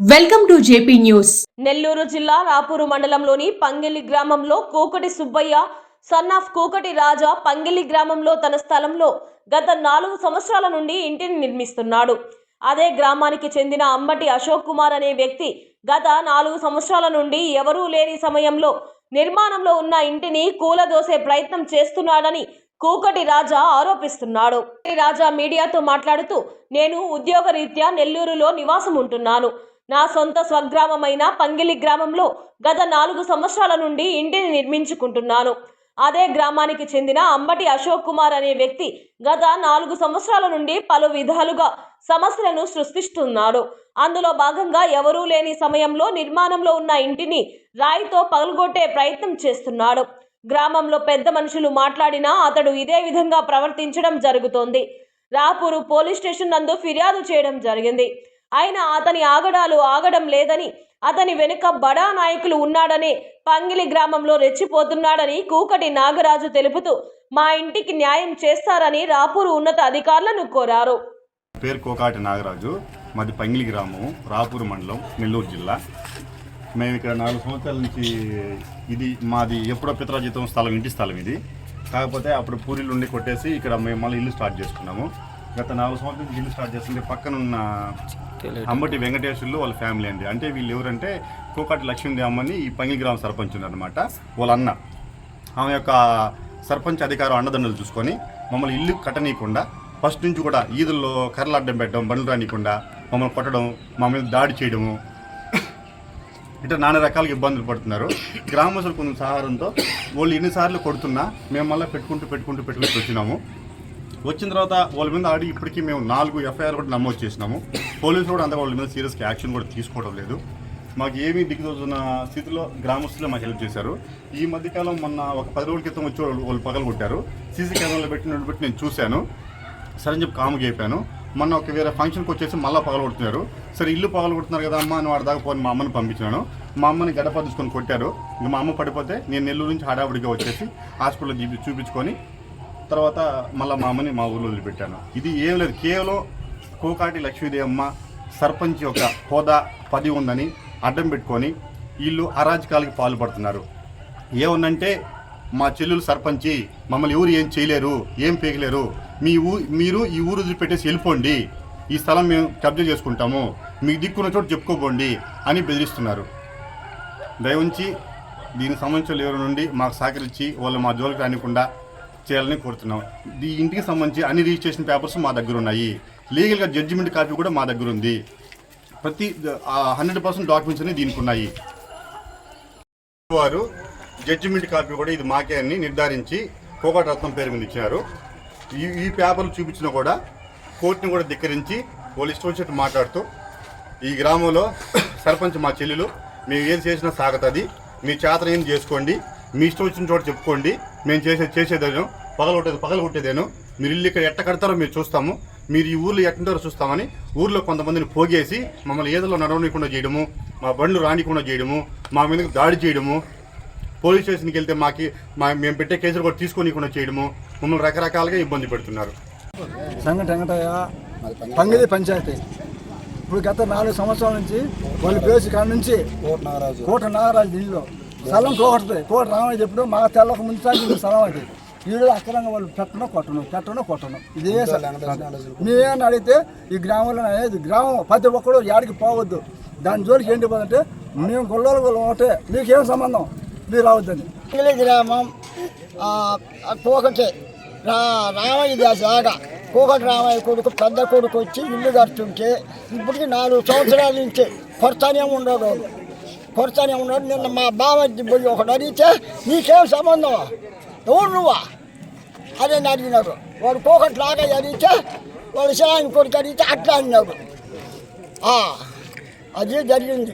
Welcome to JP news. Nellore జిల్లా రాపూరు మండలంలోని పంగిలి గ్రామంలో కూకటి సుబ్బయ్య సన్ ఆఫ్ కూకటి రాజా పంగిలి గ్రామంలో తన స్థలంలో గత నాలుగు సంవత్సరాల నుండి ఇంటిని నిర్మిస్తున్నాడు. అదే గ్రామానికి చెందిన అంబటి అశోక్ కుమార్ అనే వ్యక్తి గత నాలుగు సంవత్సరాల నుండి ఎవరూ లేని సమయంలో నిర్మాణంలో ఉన్న ఇంటిని కూలదోసే ప్రయత్నం చేస్తున్నాడని కూకటి రాజా ఆరోపిస్తున్నాడు. రాజా మీడియాతో మాట్లాడుతూ నేను ఉద్యోగరీత్యా నెల్లూరులో నివాసం ఉంటున్నాను నా సొంత స్వగ్రామమైన పంగిలి గ్రామంలో గత నాలుగు సంవత్సరాల నుండి ఇంటిని నిర్మించుకుంటున్నాను. అదే గ్రామానికి చెందిన అంబటి అశోక్ కుమార్ అనే వ్యక్తి గత నాలుగు సంవత్సరాల నుండి పలు విధాలుగా సమస్యలను సృష్టిస్తున్నాడు. అందులో భాగంగా ఎవరూ లేని సమయంలో నిర్మాణంలో ఉన్న ఇంటిని రాయితో పగలగొట్టే ప్రయత్నం చేస్తున్నాడు. గ్రామంలో పెద్ద మనుషులు మాట్లాడినా అతడు ఇదే విధంగా ప్రవర్తించడం జరుగుతోంది. రాపూరు పోలీస్ స్టేషన్ నందు ఫిర్యాదు చేయడం జరిగింది. అయినా అతని ఆగడాలు ఆగడం లేదని అతని వెనుక బడా నాయకులు ఉన్నాడని పంగిలి గ్రామంలో రెచ్చిపోతున్నాడని కూకటి నాగరాజు తెలుపుతూ మా ఇంటికి న్యాయం చేస్తారని రాపూరు ఉన్నత అధికారులను కోరారు. పేరు కోకాటి నాగరాజు. మాది పంగిలి గ్రామం రాపూరు మండలం నెల్లూరు జిల్లా. మేము ఇక్కడ నాలుగు సంవత్సరాల నుంచి ఇది మాది ఎప్పుడో పితరాజితం స్థలం ఇంటి స్థలం ఇది. కాకపోతే అప్పుడు పూరీలు ఉండి కొట్టేసి ఇక్కడ మేము మళ్ళీ ఇల్లు స్టార్ట్ చేసుకున్నాము. గత నాలుగు సంవత్సరాల నుంచి ఇల్లు స్టార్ట్ చేస్తుంటే పక్కన ఉన్న అంబటి వెంకటేశ్వర్లు వాళ్ళ ఫ్యామిలీ అండి. అంటే వీళ్ళు ఎవరంటే కోకాటి లక్ష్మీదేవి అమ్మని ఈ పంగిలి గ్రామ సర్పంచ్ ఉన్నారనమాట వాళ్ళ అన్న. ఆమె యొక్క సర్పంచ్ అధికారం అండదండలు చూసుకొని మమ్మల్ని ఇల్లు కట్టనీయకుండా ఫస్ట్ నుంచి కూడా ఈదుల్లో కర్రలు అడ్డం పెట్టడం బండ్లు రానియకుండా మమ్మల్ని కొట్టడం మా మీద దాడి చేయడము. ఇట్లా నానా రకాలుగా ఇబ్బందులు పడుతున్నారు. గ్రామస్తులు కొంచెం సహారంతో వాళ్ళు ఎన్నిసార్లు కొడుతున్నా మేము మళ్ళీ పెట్టుకుంటూ పెట్టుకుంటూ పెట్టుకుంటూ వచ్చినాము. వచ్చిన తర్వాత వాళ్ళ మీద ఆడి ఇప్పటికీ మేము నాలుగు ఎఫ్ఐఆర్ కూడా నమోదు చేసినాము. పోలీసులు కూడా అంత వాళ్ళ మీద సీరియస్గా యాక్షన్ కూడా తీసుకోవడం లేదు. మాకు ఏమీ దిగుతున్న స్థితిలో గ్రామస్తులే మాకు హెల్ప్ చేశారు. ఈ మధ్యకాలం మొన్న ఒక పది రోజుల క్రితం వచ్చి వాళ్ళు వాళ్ళు పగలు కొట్టారు. సీసీ కెమెరాలో పెట్టినట్టు పెట్టి నేను చూశాను. సరే అని చెప్పి కాముగా అయిపోయాను. మొన్న ఒక వేరే ఫంక్షన్కి వచ్చేసి మళ్ళీ పగలు కొడుతున్నారు. సరే ఇల్లు పగలు కొడుతున్నారు కదా అమ్మ అని వాడి దాకా పోని మా అమ్మని పంపించినాను. మా అమ్మని గడప తీసుకొని కొట్టారు. ఇంకా మా అమ్మ పడిపోతే నేను నెల్లూరు నుంచి హడావుడిగా వచ్చేసి హాస్పిటల్లో చూపి చూపించుకొని తర్వాత మళ్ళీ మా అమ్మని మా ఊళ్ళో వదిలిపెట్టాను. ఇది ఏం లేదు కేవలం కోకాటి లక్ష్మీదేవి అమ్మ సర్పంచ్ యొక్క హోదా పది ఉందని అడ్డం పెట్టుకొని వీళ్ళు అరాజకాలకి పాల్పడుతున్నారు. ఏముందంటే మా చెల్లెలు సర్పంచి మమ్మల్ని ఎవరు ఏం చేయలేరు ఏం పేగలేరు మీ ఊ మీరు ఈ ఊరు వదిలిపెట్టేసి వెళ్ళిపోండి ఈ స్థలం మేము కబ్జా చేసుకుంటాము మీకు దిక్కున్న చోటు చెప్పుకోబోండి అని బెదిరిస్తున్నారు. దయవుంచి దీనికి సంబంధించిన ఎవరి నుండి మాకు సహకరించి వాళ్ళు మా జోలికి రానికుండా చేయాలని కోరుతున్నాం. ఈ ఇంటికి సంబంధించి అన్ని రిజిస్ట్రేషన్ పేపర్స్ మా దగ్గర ఉన్నాయి. లీగల్గా జడ్జిమెంట్ కాపీ కూడా మా దగ్గర ఉంది. ప్రతి హండ్రెడ్ పర్సెంట్ డాక్యుమెంట్స్ అనేవి దీనికి ఉన్నాయి. వారు జడ్జిమెంట్ కాపీ కూడా ఇది మాకే అని నిర్ధారించి కోకట రత్నం పేరు మీద ఇచ్చినారు ఈ ఈ పేపర్లు చూపించినా కూడా కోర్టుని కూడా ధిక్కరించి పోలీస్ ఇష్టం మాట్లాడుతూ ఈ గ్రామంలో సర్పంచ్ మా చెల్లెలు మేము ఏది చేసినా సాగుతుంది. మీ చేతన ఏం చేసుకోండి. మీ ఇష్టం వచ్చిన చోట చెప్పుకోండి. మేము చేసే చేసేదాం పగల కొట్టేది పగల కొట్టేదేను మీరు ఇల్లు ఇక్కడ ఎట్ట కడతారో మీరు చూస్తాము. మీరు ఈ ఊర్లో ఎట్టుంటారో చూస్తామని ఊర్లో కొంతమందిని పోగేసి మమ్మల్ని ఏదలో నడవనీయకుండా చేయడము మా బండ్లు రానికుండా చేయడము మా మీదకి దాడి చేయడము పోలీస్ స్టేషన్కి వెళ్తే మాకి మా మేము పెట్టే కేసులు కూడా తీసుకోనీయకుండా చేయడము మమ్మల్ని రకరకాలుగా ఇబ్బంది పెడుతున్నారు. పంగిలి పంచాయతీ. ఇప్పుడు గత నాలుగు సంవత్సరాల నుంచి వాళ్ళు పేసి కాడ నుంచి కోట నాగరాజు. ఇల్లు. స్థలం కోకటది కోట రామని చెప్పుడు మా తెల్లక ముందు స్థలం అది. వీడు అక్రంగా వాళ్ళు పెట్టను కొట్టను పెట్టను కొట్టను. ఇదే మేమేమని అడిగితే ఈ గ్రామంలో అనేది గ్రామం ప్రతి ఒక్కడు యాడికి పోవద్దు. దాని జోలికి ఏంటి పోదంటే మేము గొల్లలు గొల్ల ఒకటే. మీకేం సంబంధం? మీరు రావద్దని. గ్రామం కోకటే. రా రామయ్య దాస్ కోకటి రామయ్య కొడుకు పెద్ద కొడుకు వచ్చి ఇల్లు కడుతుంటే ఇప్పటికి నాలుగు సంవత్సరాల నుంచి కొరతానే వాడు. కొరతానే ఉన్నాడు నిన్న మా బామర్ది పోయి ఒకడు అడిగితే నీకేం సంబంధం? ఎవరు నువ్వా? అదే అడిగినారు వాడు కోకటి లాగా అడిగితే వాడు సాయం కొడుకు అడిగితే అట్లా అన్నాడు. అది జరిగింది.